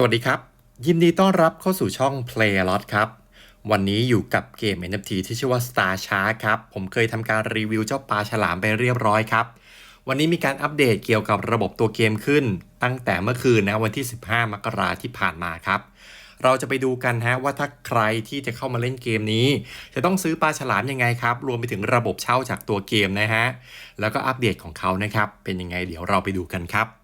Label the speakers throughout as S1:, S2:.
S1: สวัสดีครับ ยินดีต้อนรับเข้าสู่ช่อง Play a Lot ครับ วันนี้อยู่กับเกม NFT ที่ชื่อว่า Star Shark ครับ ผมเคยทำการรีวิวเจ้าปลาฉลามไปเรียบร้อยครับ วันนี้มีการอัปเดตเกี่ยวกับระบบตัวเกมขึ้น ตั้งแต่เมื่อคืนนะวันที่ 15 มกราที่ผ่านมาครับ เราจะไปดูกันฮะว่าถ้าใครที่จะเข้ามาเล่นเกมนี้ จะต้องซื้อปลาฉลามยังไงครับ รวมไปถึงระบบเช่าจากตัวเกมนะฮะ แล้วก็อัปเดตของเขานะครับ เป็นยังไงเดี๋ยวเราไปดูกันครับ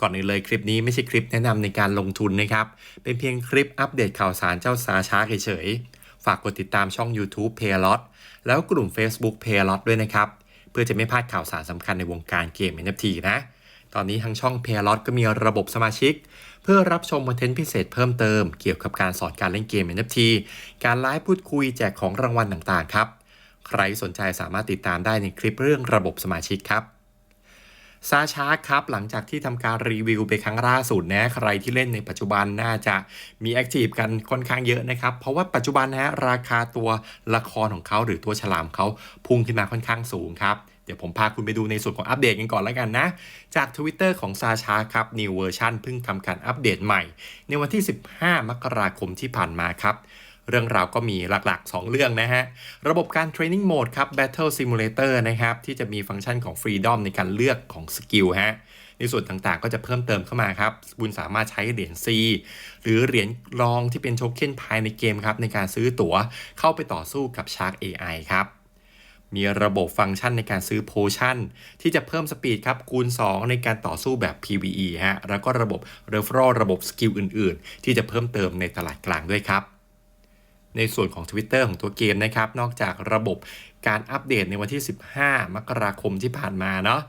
S1: ก่อนอื่นเลยคลิปนี้ไม่ใช่คลิปแนะนำในการลงทุนนะครับ เป็นเพียงคลิปอัปเดตข่าวสารเจ้าสาช้าเฉยๆ ฝากกดติดตามช่อง YouTube p a y l o t แล้วกลุ่ม Facebook p a y l o t ด้วยนะครับ เพื่อจะไม่พลาดข่าวสารสำคัญในวงการเกม NFT นะ ตอนนี้ทางช่อง p a y l o t ก็มีระบบสมาชิก เพื่อรับชมคอนเทนต์พิเศษเพิ่มเติม เกี่ยวกับการสอนการเล่นเกม NFT การไลฟ์พูดคุยแจกของรางวัลต่างๆครับ ใครสนใจสามารถติดตามได้ในคลิปเรื่องระบบสมาชิกครับ ซาชาร์กครับ หลังจากที่ทำการรีวิวไปครั้งล่าสุดนะใครที่เล่นในปัจจุบันน่าจะมีแอคทีฟกันค่อนข้างเยอะนะครับ เพราะว่าปัจจุบันนะฮะราคาตัวละครของเขาหรือตัวฉลามเขาพุ่งขึ้นมาค่อนข้างสูงครับเดี๋ยวผมพาคุณไปดูในส่วนของอัปเดตกันก่อนแล้วกันนะ จาก Twitter ของซาชาครับ New Version เพิ่งทำการอัปเดตใหม่ ในวันที่ 15 มกราคมที่ผ่านมาครับ เรื่องราวก็มีหลักๆ 2 เรื่องนะฮะ ระบบการ Training Mode ครับ Battle Simulator นะครับ ที่จะมีฟังก์ชันของ Freedom ในการเลือกของสกิลฮะในส่วนต่างๆ ก็จะเพิ่มเติมเข้ามาครับ คุณสามารถใช้เหรียญ C หรือเหรียญรองที่เป็นโทเค็นภายในเกมครับ ในการซื้อตั๋วเข้าไปต่อสู้กับ Shark AI ครับ มีระบบฟังก์ชันในการซื้อโพชั่น ที่จะเพิ่มสปีดครับ คูณ 2 ในการต่อสู้แบบ PVE ฮะ แล้วก็ระบบ Referral ระบบสกิลอื่นๆ ที่จะเพิ่มเติมในตลาดกลางด้วยครับ ในส่วนของ Twitter ของตัวเกมนะครับ นอกจากระบบการอัปเดตในวันที่ 15 มกราคมที่ผ่านมาเนาะ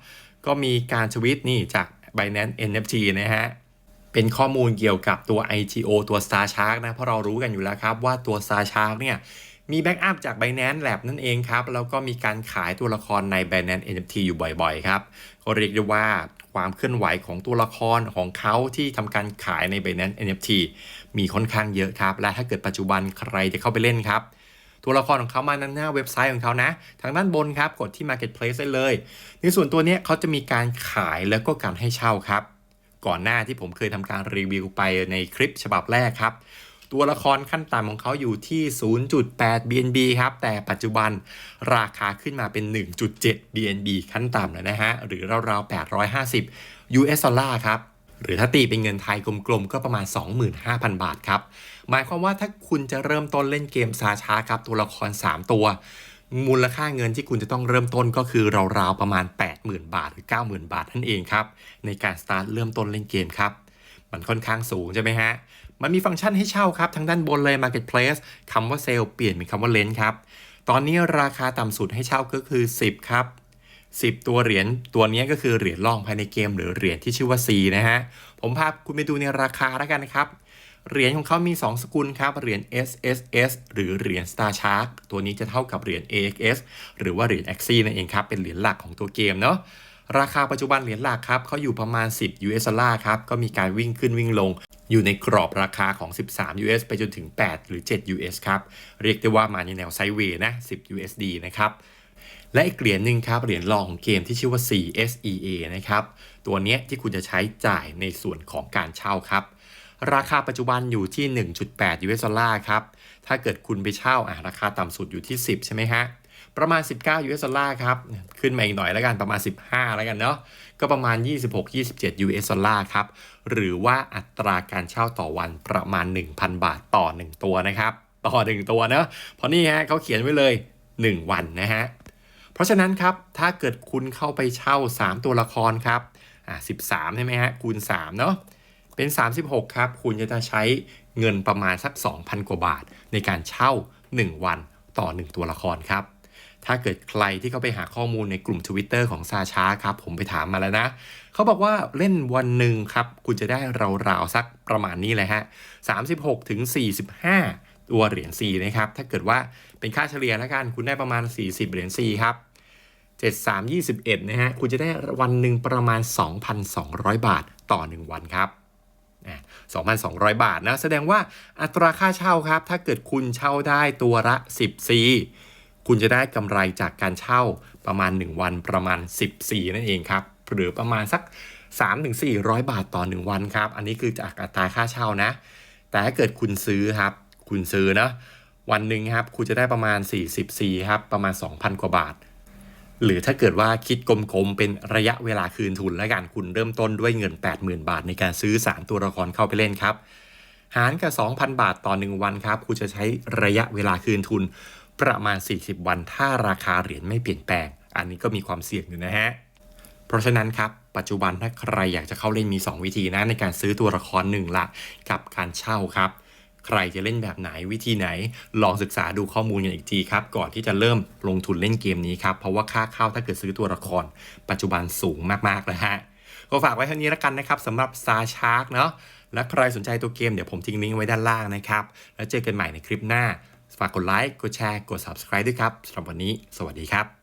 S1: ก็มีการทวิตนี่จาก Binance NFT นะฮะเป็นข้อมูลเกี่ยวกับตัว IGO ตัว Star Shark นะ เพราะเรารู้กันอยู่แล้วครับว่าตัว Star Shark เนี่ยมีแบ็กอัพจาก Binance Lab นั่นเองครับ แล้วก็มีการขายตัวละครใน Binance NFT อยู่บ่อยๆ ครับก็เรียกได้ว่า ความเคลื่อนไหวของตัวละครของเขาที่ทำการขายใน Binance NFT มีค่อนข้างเยอะครับ และถ้าเกิดปัจจุบันใครจะเข้าไปเล่นครับ ตัวละครของเขามาหน้าเว็บไซต์ของเขานะ ทางด้านบนครับกดที่ Marketplace ได้เลย ในส่วนตัวนี้เขาจะมีการขายแล้วก็การให้เช่าครับ ก่อนหน้าที่ผมเคยทำการรีวิวไปในคลิปฉบับแรกครับ ตัวละครขั้นต่ำของเขาอยู่ที่ 0.8 BNB ครับ แต่ปัจจุบันราคาขึ้นมาเป็น 1.7 BNB ขั้นต่ำแล้วนะฮะ หรือราวๆ 850 US ดอลลาร์ครับ หรือถ้าตีเป็นเงินไทยกลมๆ ก็ประมาณ 25,000 บาทครับ หมายความว่าถ้าคุณจะเริ่มต้นเล่นเกมซาชาครับ ตัวละคร 3 ตัวมูลค่าเงินที่คุณจะต้องเริ่มต้นก็คือราวๆประมาณ 80,000 บาทหรือ 90,000 บาทนั่นเองครับ ในการสตาร์ทเริ่มต้นเล่นเกมครับ มันค่อนข้างสูงใช่ไหมฮะ มันมีฟังก์ชันให้เช่าครับทางด้านบนเลย Marketplace คำว่าเซล์เปลี่ยนเป็นคำว่าเลนครับ ตอนนี้ราคาต่ำสุดให้เช่าก็คือ 10 ครับ 10 ตัวเหรียญตัวนี้ก็คือเหรียญรองภายในเกม หรือเหรียญที่ชื่อว่า C นะฮะ ผมพาคุณไปดูในราคาแล้วกันนะครับ เหรียญของเขามี 2 สกุลครับ เหรียญ SSS หรือเหรียญ Star Shark ตัวนี้จะเท่ากับเหรียญ AXS หรือว่าเหรียญ Axie นั่นเองครับ เป็นเหรียญหลักของตัวเกมเนาะราคาปัจจุบันเหรียญหลักครับเขาอยู่ประมาณ 10 US ดอลลาร์ครับ ก็มีการวิ่งขึ้นวิ่งลง อยู่ในกรอบราคาของ 13 US ไปจนถึง 8 หรือ 7 US ครับ เรียกได้ว่ามาในแนวไซด์เวย์นะ 10 USD นะครับ และอีกเหรียญหนึ่งครับ เหรียญรองของเกมที่ชื่อว่า CSEA นะครับ ตัวเนี้ยที่คุณจะใช้จ่ายในส่วนของการเช่าครับ ราคาปัจจุบันอยู่ที่ 1.8 US ดอลลาร์ครับ ถ้าเกิดคุณไปเช่าอะราคาต่ำสุดอยู่ที่ 10 ใช่ไหมฮะ ประมาณ 19 US ดอลลาร์ครับ ขึ้นมาอีกหน่อยแล้วกันประมาณ 15 แล้วกันเนาะ ก็ประมาณ 26-27 US ดอลลาร์ครับ หรือว่าอัตราการเช่าต่อวันประมาณ 1,000 บาทต่อ 1 ตัวนะครับ ต่อ 1 ตัวเนาะเพราะนี่ฮะเขาเขียนไว้เลย 1 วันนะฮะ เพราะฉะนั้นครับ ถ้าเกิดคุณเข้าไปเช่า 3 ตัวละครครับ อ่า13 ใช่ไหมฮะ คูณ 3 เนาะ เป็น 36 ครับ คุณจะใช้เงินประมาณสัก 2,000 กว่าบาท ในการเช่า 1 วันต่อ 1 ตัวละครครับ ถ้าเกิดใครที่เขาไปหาข้อมูลในกลุ่ม Twitter ของซาชาครับ ผมไปถามมาแล้วนะ เขาบอกว่าเล่นวันหนึ่งครับ คุณจะได้ราวๆสักประมาณนี้เลยฮะ 36ถึง45 ตัวเหรียญ C นะครับ ถ้าเกิดว่าเป็นค่าเฉลี่ยแล้วกัน คุณได้ประมาณ 40 เหรียญ C ครับ 73 21 นะฮะ คุณจะได้วันหนึ่งประมาณ 2,200 บาทต่อ 1 วันครับอะ2,200 บาทนะ แสดงว่าอัตราค่าเช่าครับ ถ้าเกิดคุณเช่าได้ตัวละ10 C คุณจะได้กำไรจากการเช่าประมาณ 1 วันประมาณ10 C นั่นเองครับ หรือประมาณสัก 3-400 บาทต่อ 1 วันครับ อันนี้คือจากอัตราค่าเช่านะ แต่ถ้าเกิดคุณซื้อครับ คุณซื้อนะวันหนึ่งครับ คุณจะได้ประมาณ 44 ครับ ประมาณ 2,000 กว่าบาท หรือถ้าเกิดว่าคิดกลมๆ เป็นระยะเวลาคืนทุนแล้วกันคุณเริ่มต้นด้วยเงิน 80,000 บาท ในการซื้อ 3 ตัวละครเข้าไปเล่นครับ หารกับ 2,000 บาทต่อ 1 วันครับ คุณจะใช้ระยะเวลาคืนทุน ประมาณ 40 วัน ถ้าราคาเหรียญไม่เปลี่ยนแปลง อันนี้ก็มีความเสี่ยงอยู่นะฮะ เพราะฉะนั้นครับ ปัจจุบันถ้าใครอยากจะเข้าเล่นมี 2 วิธีนะในการซื้อตัวละครหนึ่งละกับการเช่าครับ ใครจะเล่นแบบไหนวิธีไหน ลองศึกษาดูข้อมูลกันอีกทีครับ ก่อนที่จะเริ่มลงทุนเล่นเกมนี้ครับเพราะว่าค่าเข้าถ้าเกิดซื้อตัวละคร ปัจจุบันสูงมากๆเลยฮะก็ฝากไว้เท่านี้แล้วกันนะครับสำหรับ Star Shark เนาะและใครสนใจตัวเกมเดี๋ยวผมทิ้งลิงก์ไว้ด้านล่างนะครับ แล้วเจอกันใหม่ในคลิปหน้า ฝากกดไลค์ กดแชร์ กด subscribe ด้วยครับสำหรับวันนี้ สวัสดีครับ